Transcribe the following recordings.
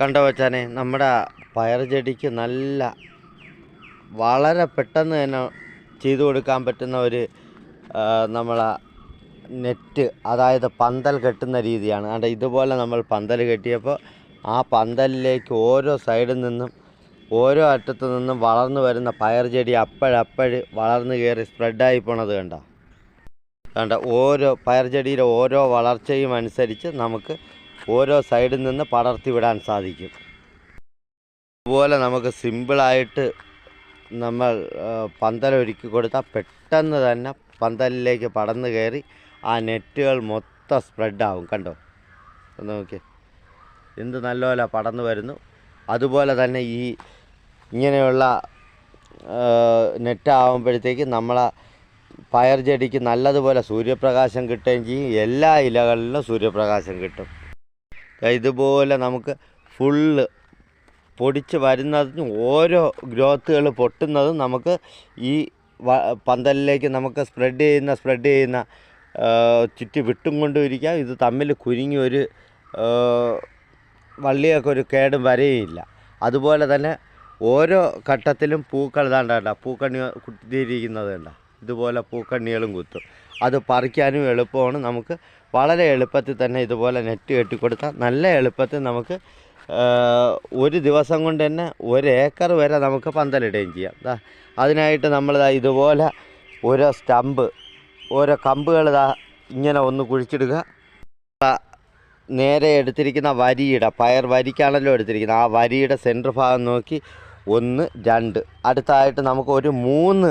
കണ്ടോ വച്ചാനെ നമ്മുടെ പയർ ചെടിക്ക് നല്ല വളരെ പെട്ടെന്ന് തന്നെ ചെയ്തു കൊടുക്കാൻ പറ്റുന്ന ഒരു നമ്മളെ നെറ്റ് അതായത് പന്തൽ കെട്ടുന്ന രീതിയാണ്. അതുകൊണ്ട് ഇതുപോലെ നമ്മൾ പന്തൽ കെട്ടിയപ്പോൾ ആ പന്തലിലേക്ക് ഓരോ സൈഡിൽ നിന്നും ഓരോ അറ്റത്തു നിന്നും വളർന്നു വരുന്ന പയർ ചെടി അപ്പോഴപ്പോഴ് വളർന്നു കയറി സ്പ്രെഡായി പോണത് കണ്ടോ? കണ്ട? ഓരോ പയർ ചെടിയിലെ ഓരോ വളർച്ചയും അനുസരിച്ച് നമുക്ക് ഓരോ സൈഡിൽ നിന്ന് പടർത്തി വിടാൻ സാധിക്കും. അതുപോലെ നമുക്ക് സിമ്പിളായിട്ട് നമ്മൾ പന്തലൊരുക്കി കൊടുത്താൽ പെട്ടെന്ന് തന്നെ പന്തലിലേക്ക് പടന്ന് കയറി ആ നെറ്റുകൾ മൊത്തം സ്പ്രെഡാവും കണ്ടോ? ഒന്ന് നോക്കി എന്ത് നല്ലപോലെ പടന്ന് വരുന്നു. അതുപോലെ തന്നെ ഈ ഇങ്ങനെയുള്ള നെറ്റ് ആകുമ്പോഴത്തേക്ക് നമ്മളെ പയർ ചെടിക്ക് നല്ലതുപോലെ സൂര്യപ്രകാശം കിട്ടുകയും ചെയ്യും. എല്ലാ ഇലകളിലും സൂര്യപ്രകാശം കിട്ടും. ഇതുപോലെ നമുക്ക് ഫുള്ള് പൊടിച്ച് വരുന്നതും ഓരോ ഗ്രോത്തുകൾ പൊട്ടുന്നതും നമുക്ക് ഈ പന്തലിലേക്ക് നമുക്ക് സ്പ്രെഡ് ചെയ്യുന്ന സ്പ്രെഡ് ചെയ്യുന്ന ചുറ്റി വിട്ടും കൊണ്ടും ഇരിക്കാം ഇത് തമ്മിൽ കുരുങ്ങി ഒരു വള്ളിയൊക്കെ ഒരു കേടും വരെയില്ല. അതുപോലെ തന്നെ ഓരോ ഘട്ടത്തിലും പൂക്കൾ ഇതാണ്ട പൂക്കണ്ണി കുത്തിയിരിക്കുന്നത് ഇതുപോലെ പൂക്കണ്ണികളും കുത്തും. അത് പറിക്കാനും എളുപ്പമാണ്. നമുക്ക് വളരെ എളുപ്പത്തിൽ തന്നെ ഇതുപോലെ നെറ്റ് കെട്ടിക്കൊടുത്താൽ നല്ല എളുപ്പത്തിൽ നമുക്ക് ഒരു ദിവസം കൊണ്ട് തന്നെ ഒരു ഏക്കർ വരെ നമുക്ക് പന്തലിടുകയും ചെയ്യാം. അതിനായിട്ട് നമ്മൾ ഇതുപോലെ ഓരോ സ്റ്റമ്പ് ഓരോ കമ്പുകൾ ഇങ്ങനെ ഒന്ന് കുഴിച്ചിടുക. നേരെ എടുത്തിരിക്കുന്ന വരിയുടെ പയർ വരിക്കാണല്ലോ എടുത്തിരിക്കുന്നത്. ആ വരിയുടെ സെന്റർ ഭാഗം നോക്കി ഒന്ന് രണ്ട്. അടുത്തായിട്ട് നമുക്ക് ഒരു മൂന്ന്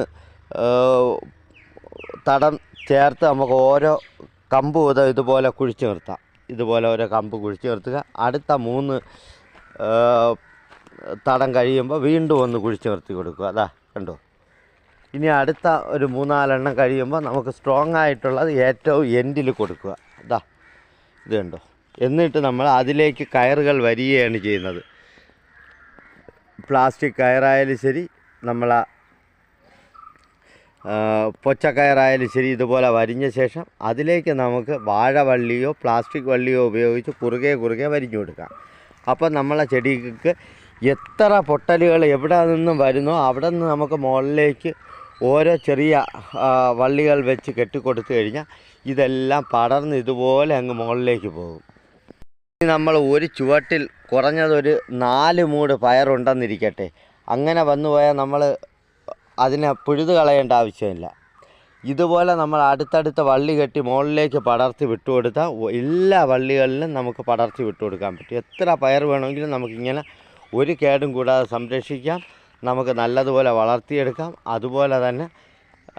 തടം ചേർത്ത് നമുക്ക് ഓരോ കമ്പ് വീതം ഇതുപോലെ കുഴിച്ചു നിർത്താം. ഇതുപോലെ ഓരോ കമ്പ് കുഴിച്ചു നിർത്തുക. അടുത്ത മൂന്ന് തടം കഴിയുമ്പോൾ വീണ്ടും ഒന്ന് കുഴിച്ചു നിർത്തി കൊടുക്കുക. അതാ കണ്ടോ? ഇനി അടുത്ത ഒരു മൂന്നാലെണ്ണം കഴിയുമ്പോൾ നമുക്ക് സ്ട്രോങ് ആയിട്ടുള്ളത് ഏറ്റവും എൻഡിൽ കൊടുക്കുക. അതാ ഇത് കണ്ടോ? എന്നിട്ട് നമ്മൾ അതിലേക്ക് കയറുകൾ വരികയാണ് ചെയ്യുന്നത്. പ്ലാസ്റ്റിക് കയറായാലും ശരി നമ്മളെ ആ, പൊച്ചക്കയറായാലും ശരി ഇതുപോലെ വരിഞ്ഞ ശേഷം അതിലേക്ക് നമുക്ക് വാഴവള്ളിയോ പ്ലാസ്റ്റിക് വള്ളിയോ ഉപയോഗിച്ച് കുറുകെ കുറുകെ വരിഞ്ഞു കൊടുക്കാം. അപ്പോൾ നമ്മളെ ചെടിക്ക് എത്ര പൊട്ടലുകൾ എവിടെ നിന്നും വരുന്നോ അവിടെ നിന്ന് നമുക്ക് മുകളിലേക്ക് ഓരോ ചെറിയ വള്ളികൾ വെച്ച് കെട്ടിക്കൊടുത്തു കഴിഞ്ഞാൽ ഇതെല്ലാം പടർന്ന് ഇതുപോലെ അങ്ങ് മുകളിലേക്ക് പോകും. നമ്മൾ ഒരു ചുവട്ടിൽ കുറഞ്ഞതൊരു നാല് മൂട് പയറുണ്ടെന്നിരിക്കട്ടെ. അങ്ങനെ വന്നു പോയാൽ നമ്മൾ അതിനെ പുഴുത് കളയേണ്ട ആവശ്യമില്ല. ഇതുപോലെ നമ്മൾ അടുത്തടുത്ത വള്ളി കെട്ടി മുകളിലേക്ക് പടർത്തി വിട്ടുകൊടുത്താൽ എല്ലാ വള്ളികളിലും നമുക്ക് പടർത്തി വിട്ടുകൊടുക്കാൻ പറ്റും. എത്ര പയർ വേണമെങ്കിലും നമുക്കിങ്ങനെ ഒരു കേടും കൂടാതെ സംരക്ഷിക്കാം. നമുക്ക് നല്ലതുപോലെ വളർത്തിയെടുക്കാം. അതുപോലെ തന്നെ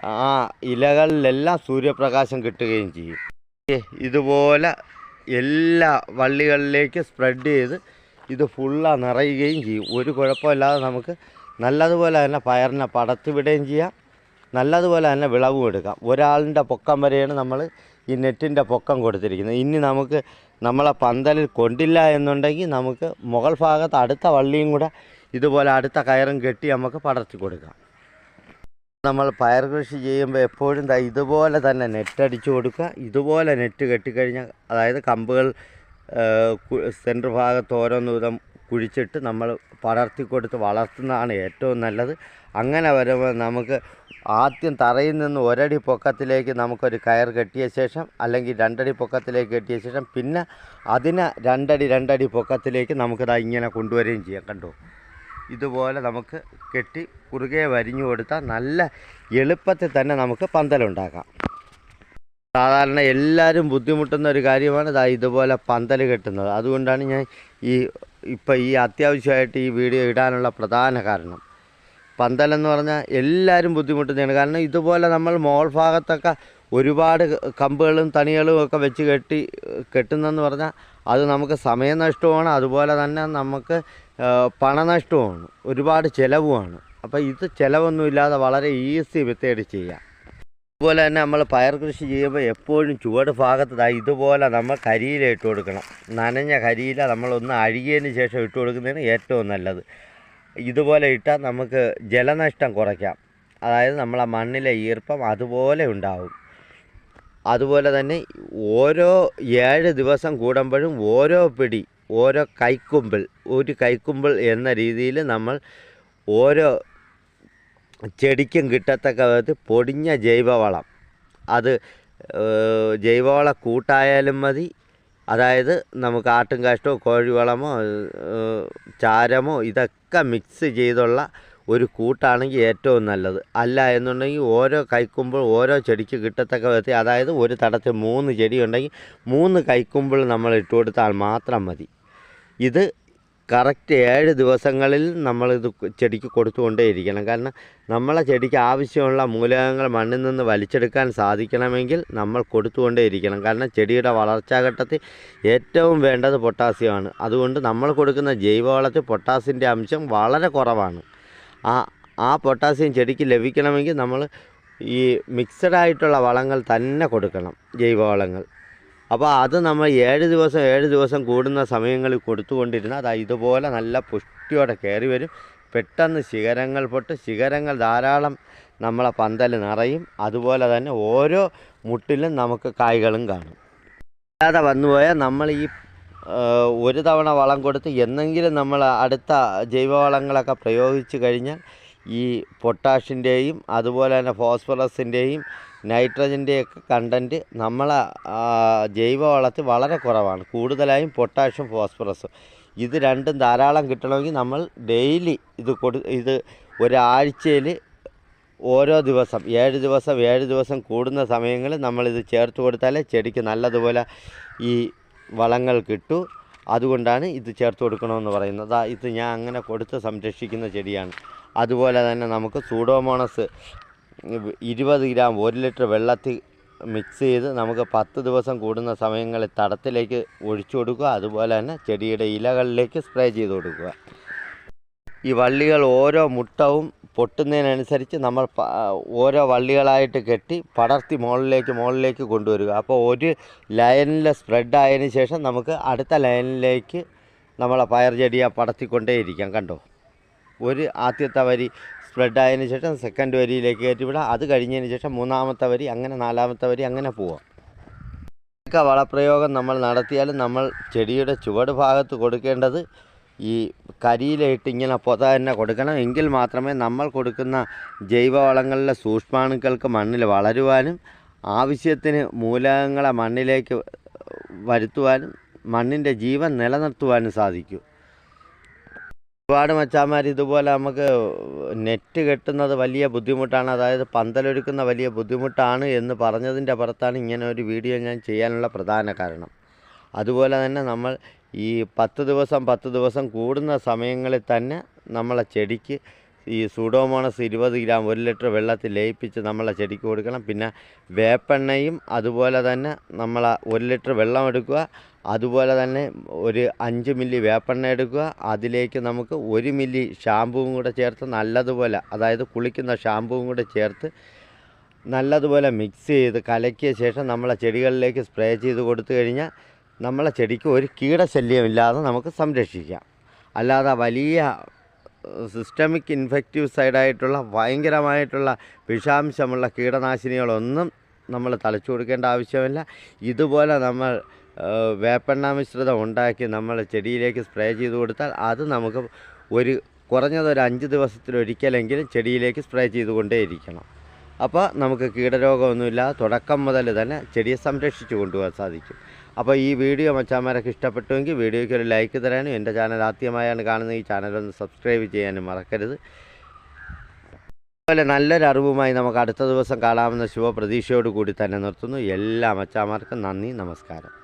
ആ ഇലകളിലെല്ലാം സൂര്യപ്രകാശം കിട്ടുകയും ചെയ്യും. ഇതുപോലെ എല്ലാ വള്ളികളിലേക്ക് സ്പ്രെഡ് ചെയ്ത് ഇത് ഫുള്ളാ നിറയുകയും ചെയ്യും. ഒരു കുഴപ്പമില്ലാതെ നമുക്ക് നല്ലതുപോലെ തന്നെ പയറിനെ പടത്തിവിടുകയും ചെയ്യാം. നല്ലതുപോലെ തന്നെ വിളവും എടുക്കാം. ഒരാളിന്റെ പൊക്കം വരെയാണ് നമ്മൾ ഈ നെറ്റിന്റെ പൊക്കം കൊടുത്തിരിക്കുന്നത്. ഇനി നമുക്ക് നമ്മളെ പന്തലിൽ കൊണ്ടില്ല എന്നുണ്ടെങ്കിൽ നമുക്ക് മുകൾ ഭാഗത്ത് അടുത്ത വള്ളിയും കൂടെ ഇതുപോലെ അടുത്ത കയറും കെട്ടി നമുക്ക് പടർത്തി കൊടുക്കാം. നമ്മൾ പയർ കൃഷി ചെയ്യുമ്പോൾ എപ്പോഴും ഇതുപോലെ തന്നെ നെറ്റ് അടിച്ചു കൊടുക്കുക. ഇതുപോലെ നെറ്റ് കെട്ടിക്കഴിഞ്ഞാൽ അതായത് കമ്പുകൾ സെന്റർ ഭാഗത്ത് ഓരോന്ന് വിധം കുഴിച്ചിട്ട് നമ്മൾ പടർത്തി കൊടുത്ത് വളർത്തുന്നതാണ് ഏറ്റവും നല്ലത്. അങ്ങനെ വരുമ്പോൾ നമുക്ക് ആദ്യം തറയിൽ നിന്ന് ഒരടി പൊക്കത്തിലേക്ക് നമുക്കൊരു കയർ കെട്ടിയ ശേഷം അല്ലെങ്കിൽ രണ്ടടി പൊക്കത്തിലേക്ക് കെട്ടിയ ശേഷം പിന്നെ അതിനെ രണ്ടടി രണ്ടടി പൊക്കത്തിലേക്ക് നമുക്കിതാ ഇങ്ങനെ കൊണ്ടുവരികയും ചെയ്യാം. കണ്ടോ? ഇതുപോലെ നമുക്ക് കെട്ടി കുറുകെ വരിഞ്ഞു കൊടുത്താൽ നല്ല എളുപ്പത്തിൽ തന്നെ നമുക്ക് പന്തലുണ്ടാക്കാം. സാധാരണ എല്ലാവരും ബുദ്ധിമുട്ടുന്ന ഒരു കാര്യമാണ് ഇതാ ഇതുപോലെ പന്തൽ കെട്ടുന്നത്. അതുകൊണ്ടാണ് ഞാൻ ഈ ഇപ്പം ഈ അത്യാവശ്യമായിട്ട് ഈ വീഡിയോ ഇടാനുള്ള പ്രധാന കാരണം പന്തലെന്ന് പറഞ്ഞാൽ എല്ലാവരും ബുദ്ധിമുട്ടുന്നതാണ്. കാരണം ഇതുപോലെ നമ്മൾ മോൾ ഭാഗത്തൊക്കെ ഒരുപാട് കമ്പുകളും തണികളും ഒക്കെ വെച്ച് കെട്ടി കെട്ടുന്നെന്ന് പറഞ്ഞാൽ അത് നമുക്ക് സമയനഷ്ടമാണ് അതുപോലെ തന്നെ നമുക്ക് പണനഷ്ടവുമാണ്. ഒരുപാട് ചിലവുമാണ്. അപ്പോൾ ഇത് ചിലവൊന്നുമില്ലാതെ വളരെ ഈസി മെത്തേഡ് ചെയ്യാം. അതുപോലെ തന്നെ നമ്മൾ പയർ കൃഷി ചെയ്യുമ്പോൾ എപ്പോഴും ചുവട് ഭാഗത്ത് ഇതുപോലെ നമ്മൾ കരിയില ഇട്ട് കൊടുക്കണം. നനഞ്ഞ കരിയില നമ്മളൊന്ന് അഴുകിയതിന് ശേഷം ഇട്ട് കൊടുക്കുന്നതാണ് ഏറ്റവും നല്ലത്. ഇതുപോലെ ഇട്ടാൽ നമുക്ക് ജലനഷ്ടം കുറയ്ക്കാം. അതായത് നമ്മളെ മണ്ണിലെ ഈർപ്പം അതുപോലെ ഉണ്ടാവും. അതുപോലെ തന്നെ ഓരോ ഏഴ് ദിവസം കൂടുമ്പോഴും ഓരോ പിടി ഓരോ കൈക്കുമ്പിൾ ഒരു കൈക്കുമ്പിൾ എന്ന രീതിയിൽ നമ്മൾ ഓരോ ചെടിക്കും കിട്ടത്തക്ക വിധത്തിൽ പൊടിഞ്ഞ ജൈവവളം. അത് ജൈവവള കൂട്ടായാലും മതി. അതായത് നമുക്ക് ആട്ടും കാഷ്ടമോ കോഴിവളമോ ചാരമോ ഇതൊക്കെ മിക്സ് ചെയ്തുള്ള ഒരു കൂട്ടാണെങ്കിൽ ഏറ്റവും നല്ലത്. അല്ല എന്നുണ്ടെങ്കിൽ ഓരോ കൈക്കുമ്പോൾ ഓരോ ചെടിക്ക് കിട്ടത്തക്ക വിധത്തിൽ അതായത് ഒരു തടത്തിൽ മൂന്ന് ചെടി ഉണ്ടെങ്കിൽ മൂന്ന് കൈക്കുമ്പിൾ നമ്മൾ ഇട്ട് കൊടുത്താൽ മാത്രം മതി. ഇത് കറക്റ്റ് ഏഴ് ദിവസങ്ങളിൽ നമ്മളിത് ചെടിക്ക് കൊടുത്തുകൊണ്ടേയിരിക്കണം. കാരണം നമ്മളെ ചെടിക്ക് ആവശ്യമുള്ള മൂലകങ്ങൾ മണ്ണിൽ നിന്ന് വലിച്ചെടുക്കാൻ സാധിക്കണമെങ്കിൽ നമ്മൾ കൊടുത്തുകൊണ്ടേയിരിക്കണം. കാരണം ചെടിയുടെ വളർച്ചാഘട്ടത്തിൽ ഏറ്റവും വേണ്ടത് പൊട്ടാസ്യമാണ്. അതുകൊണ്ട് നമ്മൾ കൊടുക്കുന്ന ജൈവവളത്തിൽ പൊട്ടാസ്യന്റെ അംശം വളരെ കുറവാണ്. ആ ആ പൊട്ടാസ്യം ചെടിക്ക് ലഭിക്കണമെങ്കിൽ നമ്മൾ ഈ മിക്സഡ് ആയിട്ടുള്ള വളങ്ങൾ തന്നെ കൊടുക്കണം ജൈവവളങ്ങൾ. അപ്പോൾ അത് നമ്മൾ ഏഴ് ദിവസം ഏഴ് ദിവസം കൂടുന്ന സമയങ്ങളിൽ കൊടുത്തുകൊണ്ടിരുന്നാൽ അത് ഇതുപോലെ നല്ല പുഷ്ടിയോടെ കയറി വരും. പെട്ടെന്ന് ശിഖരങ്ങൾ പൊട്ട് ശിഖരങ്ങൾ ധാരാളം നമ്മളെ പന്തൽ നിറയും. അതുപോലെ തന്നെ ഓരോ മുട്ടിലും നമുക്ക് കായ്കളും കാണും. അല്ലാതെ വന്നുപോയാൽ നമ്മൾ ഈ ഒരു തവണ വളം കൊടുത്ത് എന്നെങ്കിലും നമ്മൾ അടുത്ത ജൈവവളങ്ങളൊക്കെ പ്രയോഗിച്ച് കഴിഞ്ഞാൽ ഈ പൊട്ടാഷിന്റെയും അതുപോലെ തന്നെ ഫോസ്ഫറസിന്റെയും നൈട്രജന്റെയൊക്കെ കണ്ടന്റ് നമ്മളെ ജൈവവളത്തിൽ വളരെ കുറവാണ്. കൂടുതലായും പൊട്ടാഷും ഫോസ്ഫറസും. ഇത് രണ്ടും ധാരാളം കിട്ടണമെങ്കിൽ നമ്മൾ ഡെയിലി ഇത് കൊടു ഇത് ഒരാഴ്ചയിൽ ഓരോ ദിവസം ഏഴ് ദിവസം ഏഴ് ദിവസം കൂടുന്ന സമയങ്ങളിൽ നമ്മളിത് ചേർത്ത് കൊടുത്താലേ ചെടിക്ക് നല്ലതുപോലെ ഈ വളങ്ങൾ കിട്ടൂ. അതുകൊണ്ടാണ് ഇത് ചേർത്ത് കൊടുക്കണമെന്ന് പറയുന്നത്. ഇത് ഞാൻ അങ്ങനെ കൊടുത്ത് സംരക്ഷിക്കുന്ന ചെടിയാണ്. അതുപോലെ തന്നെ നമുക്ക് സൂഡോമോണസ് ഇരുപത് ഗ്രാം ഒരു ലിറ്റർ വെള്ളത്തിൽ മിക്സ് ചെയ്ത് നമുക്ക് പത്ത് ദിവസം കൂടുന്ന സമയങ്ങളിൽ തടത്തിലേക്ക് ഒഴിച്ചു കൊടുക്കുക. അതുപോലെ തന്നെ ചെടിയുടെ ഇലകളിലേക്ക് സ്പ്രേ ചെയ്ത് കൊടുക്കുക. ഈ വള്ളികൾ ഓരോ മുട്ടവും പൊട്ടുന്നതിനനുസരിച്ച് നമ്മൾ ഓരോ വള്ളികളായിട്ട് കെട്ടി പടർത്തി മുകളിലേക്ക് മുകളിലേക്ക് കൊണ്ടുവരിക. അപ്പോൾ ഒരു ലൈനിൽ സ്പ്രെഡ് ആയതിനു ശേഷം നമുക്ക് അടുത്ത ലൈനിലേക്ക് നമ്മളെ പയർ ചെടിയെ പടർത്തിക്കൊണ്ടേയിരിക്കാം. കണ്ടോ? ഒരു ആദ്യത്തെ വരി സ്പ്രെഡ് ആയതിനു ശേഷം സെക്കൻഡ് വരിയിലേക്ക് കയറ്റിവിടാം അത് കഴിഞ്ഞതിന് ശേഷം മൂന്നാമത്തെ വരി അങ്ങനെ നാലാമത്തെ വരി അങ്ങനെ പോവാം. ഒക്കെ വളപ്രയോഗം നമ്മൾ നടത്തിയാലും നമ്മൾ ചെടിയുടെ ചുവട് ഭാഗത്ത് കൊടുക്കേണ്ടത് ഈ കരിയിലിട്ട് ഇങ്ങനെ പൊത തന്നെ കൊടുക്കണം. എങ്കിൽ മാത്രമേ നമ്മൾ കൊടുക്കുന്ന ജൈവവളങ്ങളിലെ സൂക്ഷ്മാണുക്കൾക്ക് മണ്ണിൽ വളരുവാനും ആവശ്യത്തിന് മൂലകങ്ങളെ മണ്ണിലേക്ക് വരുത്തുവാനും മണ്ണിന്റെ ജീവൻ നിലനിർത്തുവാനും സാധിക്കൂ. ഒരുപാട് മച്ചാമാർ ഇതുപോലെ നമുക്ക് നെറ്റ് കെട്ടുന്നത് വലിയ ബുദ്ധിമുട്ടാണ്. അതായത് പന്തലൊരുക്കുന്ന വലിയ ബുദ്ധിമുട്ടാണ് എന്ന് പറഞ്ഞതിന്റെ പുറത്താണ് ഇങ്ങനെ ഒരു വീഡിയോ ഞാൻ ചെയ്യാനുള്ള പ്രധാന കാരണം. അതുപോലെ തന്നെ നമ്മൾ ഈ പത്ത് ദിവസം പത്ത് ദിവസം കൂടുന്ന സമയങ്ങളിൽ തന്നെ നമ്മളെ ചെടിക്ക് ഈ സൂഡോമോണസ് ഇരുപത് ഗ്രാം ഒരു ലിറ്റർ വെള്ളത്തിൽ ലയിപ്പിച്ച് നമ്മളെ ചെടിക്ക് കൊടുക്കണം. പിന്നെ വേപ്പെണ്ണയും അതുപോലെ തന്നെ നമ്മൾ ഒരു ലിറ്റർ വെള്ളം എടുക്കുക. അതുപോലെ തന്നെ ഒരു അഞ്ച് മില്ലി വേപ്പെണ്ണ എടുക്കുക. അതിലേക്ക് നമുക്ക് ഒരു മില്ലി ഷാമ്പുവും കൂടെ ചേർത്ത് നല്ലതുപോലെ അതായത് കുളിക്കുന്ന ഷാമ്പുവും കൂടെ ചേർത്ത് നല്ലതുപോലെ മിക്സ് ചെയ്ത് കലക്കിയ ശേഷം നമ്മളെ ചെടികളിലേക്ക് സ്പ്രേ ചെയ്ത് കൊടുത്തു കഴിഞ്ഞാൽ നമ്മളെ ചെടിക്ക് ഒരു കീടശല്യമില്ലാതെ നമുക്ക് സംരക്ഷിക്കാം. അല്ലാതെ വലിയ സിസ്റ്റമിക് ഇൻഫെക്റ്റീവ് സൈഡായിട്ടുള്ള ഭയങ്കരമായിട്ടുള്ള വിഷാംശമുള്ള കീടനാശിനികളൊന്നും നമ്മൾ തളിച്ചു കൊടുക്കേണ്ട ആവശ്യമില്ല. ഇതുപോലെ നമ്മൾ വേപ്പെണ്ണ മിശ്രിതം ഉണ്ടാക്കി നമ്മൾ ചെടിയിലേക്ക് സ്പ്രേ ചെയ്ത് കൊടുത്താൽ അത് നമുക്ക് ഒരു കുറഞ്ഞത് ഒരു അഞ്ച് ദിവസത്തിലൊരിക്കലെങ്കിലും ചെടിയിലേക്ക് സ്പ്രേ ചെയ്തുകൊണ്ടേയിരിക്കണം അപ്പോൾ നമുക്ക് കീടരോഗമൊന്നുമില്ല. തുടക്കം മുതൽ തന്നെ ചെടിയെ സംരക്ഷിച്ചു കൊണ്ടുപോകാൻ സാധിക്കും. അപ്പോൾ ഈ വീഡിയോ മച്ചാമാരൊക്കെ ഇഷ്ടപ്പെട്ടുവെങ്കിൽ വീഡിയോയ്ക്ക് ഒരു ലൈക്ക് തരാനും എന്റെ ചാനൽ ആദ്യമായാണ് കാണുന്നത് ഈ ചാനലൊന്ന് സബ്സ്ക്രൈബ് ചെയ്യാനും മറക്കരുത്. അതുപോലെ നല്ലൊരു അറിവുമായി നമുക്ക് അടുത്ത ദിവസം കാണാമെന്ന ശുഭപ്രതീക്ഷയോടുകൂടി തന്നെ നിർത്തുന്നു. എല്ലാ മച്ചാമാർക്കും നന്ദി നമസ്കാരം.